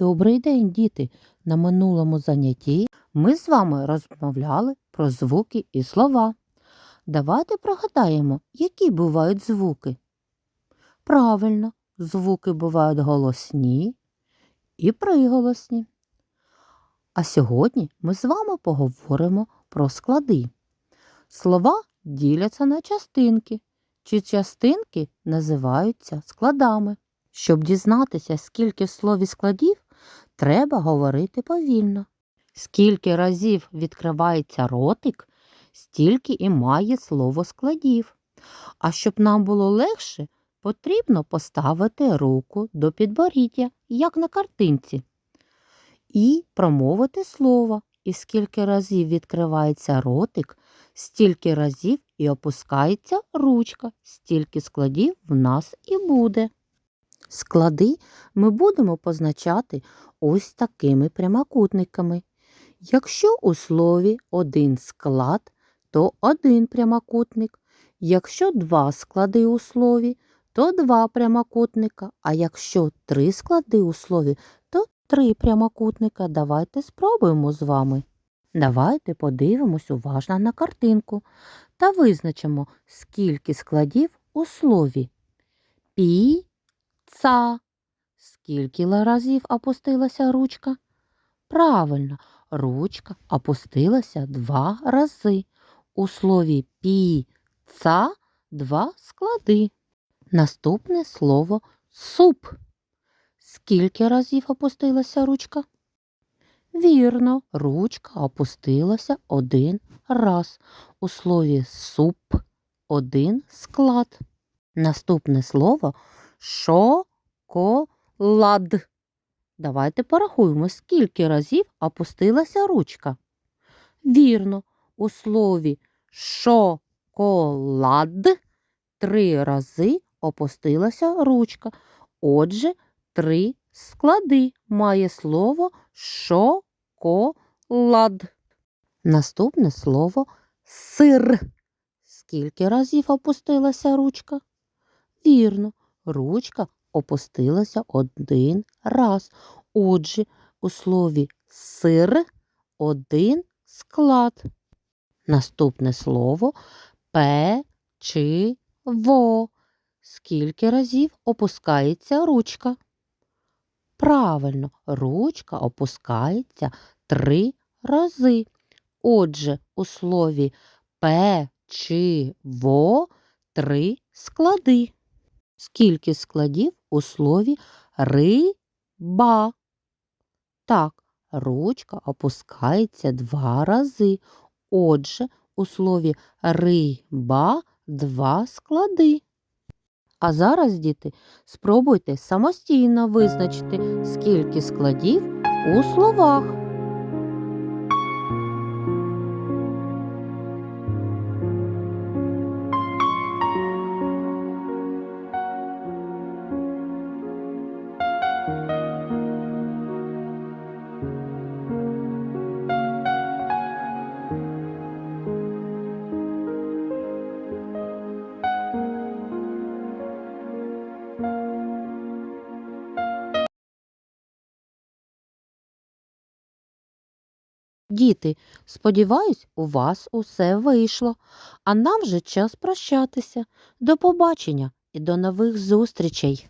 Добрий день, діти! На минулому занятті ми з вами розмовляли про звуки і слова. Давайте пригадаємо, які бувають звуки. Правильно, звуки бувають голосні і приголосні. А сьогодні ми з вами поговоримо про склади. Слова діляться на частинки, чи частинки називаються складами. Щоб дізнатися, скільки в слові складів, треба говорити повільно. Скільки разів відкривається ротик, стільки і має слово складів. А щоб нам було легше, потрібно поставити руку до підборіддя, як на картинці, і промовити слово. І скільки разів відкривається ротик, стільки разів і опускається ручка, стільки складів в нас і буде. Склади ми будемо позначати ось такими прямокутниками. Якщо у слові один склад, то один прямокутник. Якщо два склади у слові, то два прямокутника. А якщо три склади у слові, то три прямокутника. Давайте спробуємо з вами. Давайте подивимось уважно на картинку та визначимо, скільки складів у слові. Пі Ца. Скільки разів опустилася ручка? Правильно, ручка опустилася два рази. У слові пі-ца два склади. Наступне слово суп. Скільки разів опустилася ручка? Вірно, ручка опустилася один раз. У слові суп один склад. Наступне слово шоколад. Давайте порахуємо, скільки разів опустилася ручка. Вірно, у слові шоколад три рази опустилася ручка. Отже, три склади має слово шоколад. Наступне слово сир. Скільки разів опустилася ручка? Вірно, ручка опустилася один раз. Отже, у слові сир один склад. Наступне слово печиво. Скільки разів опускається ручка? Правильно, ручка опускається три рази. Отже, у слові печиво три склади. Скільки складів у слові риба? Так, ручка опускається два рази. Отже, у слові риба два склади. А зараз, діти, спробуйте самостійно визначити, скільки складів у словах. Діти, сподіваюсь, у вас усе вийшло, а нам вже час прощатися. До побачення і до нових зустрічей!